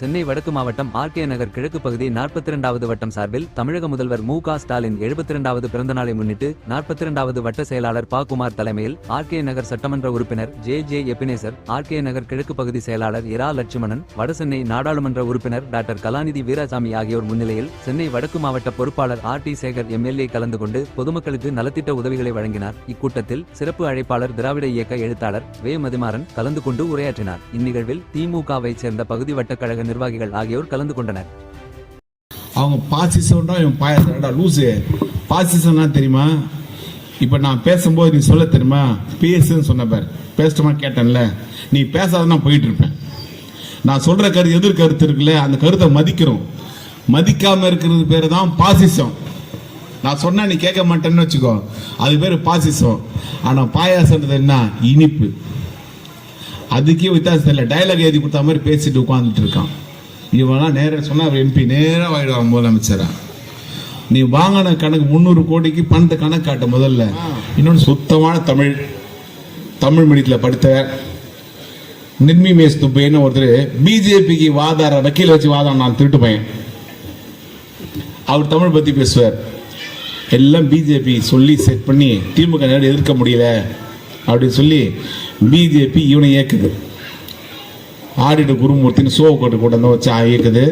சென்னை வடக்கு மாவட்டம் ஆர்கே நகர் கிழக்கு பகுதி 42வது வட்டம் சார்பில் தமிழக முதல்வர் மு க ஸ்டாலின் 72வது பிறந்தநாளை முன்னிட்டு 42வது வட்ட செயலாளர் பா குமார் தலைமையில் ஆர்கே நகர் சட்டமன்ற உறுப்பினர் ஜே ஜே எபினேசர் ஆர்கே நகர் கிழக்கு பகுதி செயலாளர் இரா லட்சுமணன் வடசென்னை நாடாளுமன்ற உறுப்பினர் டாக்டர் கலாநிதி வீராசாமி ஆகியோர் முன்னிலையில் சென்னை வடக்கு மாவட்ட பொறுப்பாளர் ஆர் டி சேகர் எம்எல்ஏ கலந்து கொண்டு பொதுமக்களுக்கு நலத்திட்ட உதவிகளை வழங்கினார். இக்கூட்டத்தில் சிறப்பு அழைப்பாளர் திராவிட இயக்க எழுத்தாளர் வே மதிமாறன் கலந்து கொண்டு உரையாற்றினார். இந்நிகழ்வில் திமுகவை சேர்ந்த பகுதி வட்டக் கழக நிர்வாகிகள் ஆகியோர் கலந்து கொண்டனர். அவங்க பாசிசம்டா இவன் பாயசம்டா லூசு. பாசிசம்னா தெரியுமா? இப்போ நான் பேசும்போது நீ சொல்ல தெரியுமா? பேசுன்னு சொன்ன பார். கேட்டேன்ல. நீ பேசாத நான் போயிட்டு இருப்பேன். நான் சொல்ற கருத்து எதிர் கருத்து இருக்குல்ல அந்த கருத்தை மதிக்கிறோம். மதிக்காம இருக்கிறது பேர் தான் பாசிசம் நான் சொன்னா நீ கேட்க மாட்டேன்னு வச்சுக்கோ. அது பேர் பாசிசம் ஆனா பாயாசம்ன்றது என்ன? இனிப்பு. அதுக்கே வித்தியாசம் இல்லை டைலாக் எழுதி கொடுத்த மாதிரி பேசிட்டு உட்காந்துட்டு இருக்கான். இவனா நேரா சொன்னா அவர் எம்பி நேரா ஆயிடுவான் முதலமைச்சரா நீ வாங்கின கணக்கு முந்நூறு கோடிக்கு பணத்தை கணக்கு காட்ட முதல்ல. இன்னொன்று சுத்தமான தமிழ் தமிழ் மீடியத்தில் படித்த நிர்மி மேஸ் துப்பைன்னு ஒருத்தர் பிஜேபிக்கு வாதார வக்கீல் வச்சு வாதாட நான் திருட்டு பையன். அவர் தமிழ் பத்தி பேசுவார். எல்லாம் பிஜேபி சொல்லி செட் பண்ணி திமுக நேரம் எதிர்க்க முடியல. அப்படின்னு சொல்லி பிஜேபி இவனை இயக்குது ஆடிட்டு குருமூர்த்தின்னு சோகோட்டு கூட்டம் வந்து வச்சு இயக்குது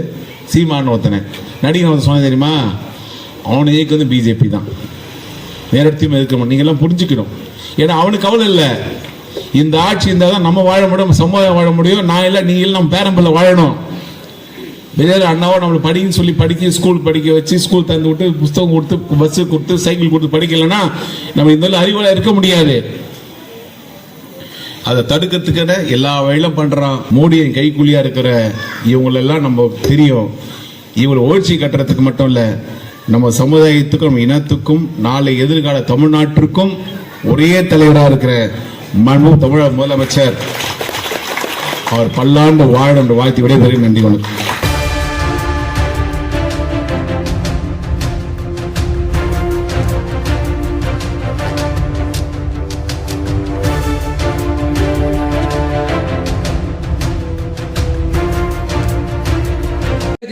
சீமான்னு ஒருத்தனை. நடிகன் ஒருத்தன் சொன்ன தெரியுமா? அவனை இயக்குது பிஜேபி தான். வேற இடத்தையும் எதிர்க்க மாட்டோம் நீங்கள்லாம் புரிஞ்சுக்கணும். ஏன்னா அவனுக்கு கவலை இல்லை. இந்த ஆட்சி இருந்தால் தான் நம்ம வாழ முடியும் சமுதாயம் வாழ முடியும். நான் இல்லை நீங்க இல்லை நம்ம பேரம்பிள்ள வாழணும். வெளியில் அண்ணாவோ நம்மளை படிக்கன்னு சொல்லி படிக்க ஸ்கூல் படிக்க வச்சு ஸ்கூல் தந்து விட்டு புஸ்தகம் கொடுத்து பஸ்ஸு கொடுத்து சைக்கிள் கொடுத்து படிக்கலைன்னா நம்ம இந்த அறிவாள இருக்க முடியாது. அதை தடுக்கிறதுக்கான எல்லா வழியிலும் பண்றான். மோடியின் கைக்கூலியா இருக்கிற இவங்களெல்லாம் நம்ம தெரியும். இவங்களை ஓழ்ச்சி கட்டுறதுக்கு மட்டும் இல்ல நம்ம சமுதாயத்துக்கும் நம்ம இனத்துக்கும் நாளை எதிர்கால தமிழ்நாட்டிற்கும் ஒரே தலைவராக இருக்கிற மனு தமிழக முதலமைச்சர். அவர் பல்லாண்டு வாழ வாழ்த்து வாழ்த்தி விடைபெறுகிறேன். நன்றி வணக்கம்.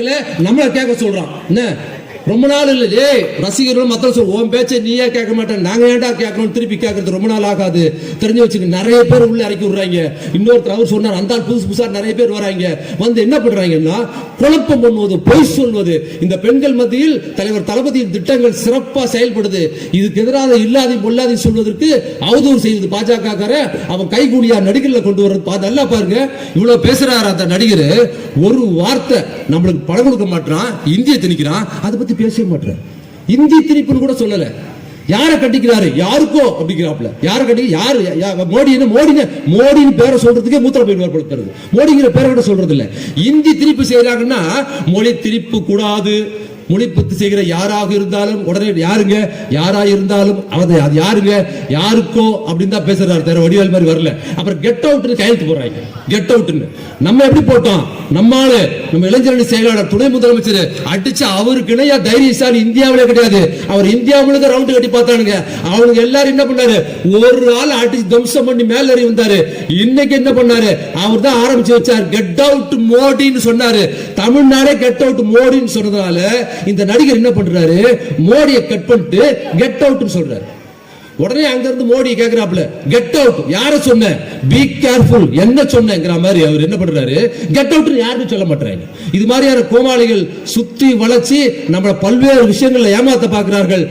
கேட்கல நம்மள கேட்க சொல்றான். என்ன? ரொம்ப நாள் இல்லை. ஏய் ரசிகர்கள் மக்கள் சொல் உன் பேச்சை நீயே கேட்க மாட்டேன் நாங்க ஏன்டா கேட்கணும் திருப்பி கேட்கறது ரொம்ப நாள் ஆகாது. தெரிஞ்சு வச்சுக்க நிறைய பேர் உள்ள இறக்கி விடுறாங்க. இன்னொருத்தர் அவர் சொன்னார் அந்த புதுசு புதுசா நிறைய பேர் வராங்க. வந்து என்ன பண்றாங்கன்னா குழப்பம் பண்ணுவது பொய் சொல்வது. இந்த பெண்கள் மத்தியில் தலைவர் தளபதியின் திட்டங்கள் சிறப்பா செயல்படுது. இதுக்கு எதிராக இல்லாத பொல்லாதை சொல்வதற்கு அவதூறு செய்தது பாஜக அவன் கைகூலியா நடிகர்ல கொண்டு வர்றது. பா- நல்லா பாருங்க. இவ்வளவு பேசுறாரு அந்த நடிகர். ஒரு வார்த்தை நம்மளுக்கு படம் கொடுக்க மாட்டான் இந்திய திணிக்கிறான். அதை பத்தி பேசவே மாட்டார் இந்தி திணிப்புன்னு கூட சொல்லல. யாரை கட்டிக்கிறாரு யாருக்கோ? அப்படிங்கிறாப்ல யாரை கட்டி யாரு மோடி மோடின்னு மோடின்னு மோடின்னு பேரை சொல்றதுக்கே மூத்திர போய் ஏற்படுத்துறது மோடிங்கிற பேரை கூட சொல்றது இல்ல இந்தி திணிப்பு செய்யறாங்கன்னா மொழி திணிப்பு கூடாது. மொழிப்பத்து செய்கிற யாராக இருந்தாலும் உடனே யாருங்க? யாராக இருந்தாலும் அது அது யாருங்க? யாருக்கோ அப்படின்னு தான் பேசுறாரு. தவிர வடிவேல் மாதிரி வரல. அப்புறம் கெட் அவுட்னு கையெழுத்து போடுறாங்க. கெட் அவுட்னு நம்ம எப்படி போட்டோம்? நம்மால நம்ம இளைஞரணி செயலாளர் துணை முதலமைச்சர் அடிச்சு அவருக்கு இணையா தைரியசாலி இந்தியாவிலே கிடையாது. அவர் இந்தியா முழுக்க கட்டி பார்த்தானுங்க. அவனுக்கு எல்லாரும் என்ன பண்ணாரு? ஒரு ஆள் அடிச்சு தம்சம் பண்ணி மேல ஏறி வந்தாரு. இன்னைக்கு என்ன பண்ணாரு? அவர் தான் ஆரம்பிச்சு வச்சார். கெட் அவுட் மோடின்னு சொன்னாரு. தமிழ்நாடே கெட் அவுட் மோடின்னு சொன்னதால இந்த நடிகர் என்ன பண்றாரு? மோடியை கட் பண்ணிட்டு கெட் அவுட்னு சொல்றாரு. உடனே அங்க இருந்து மோடி கேக்குறாப்ல கெட் அவுட் யார சொன்ன? பி கேர்ஃபுல் என்ன சொன்னங்கிற மாதிரி அவர் என்ன பண்றாரு? கெட் அவுட் யாருன்னு சொல்ல மாட்டாங்க இது மாதிரியான கோமாளிகள் சுத்தி வளர்ச்சி நம்மள பல்வேறு விஷயங்கள்ல ஏமாத்த பாக்குறார்கள்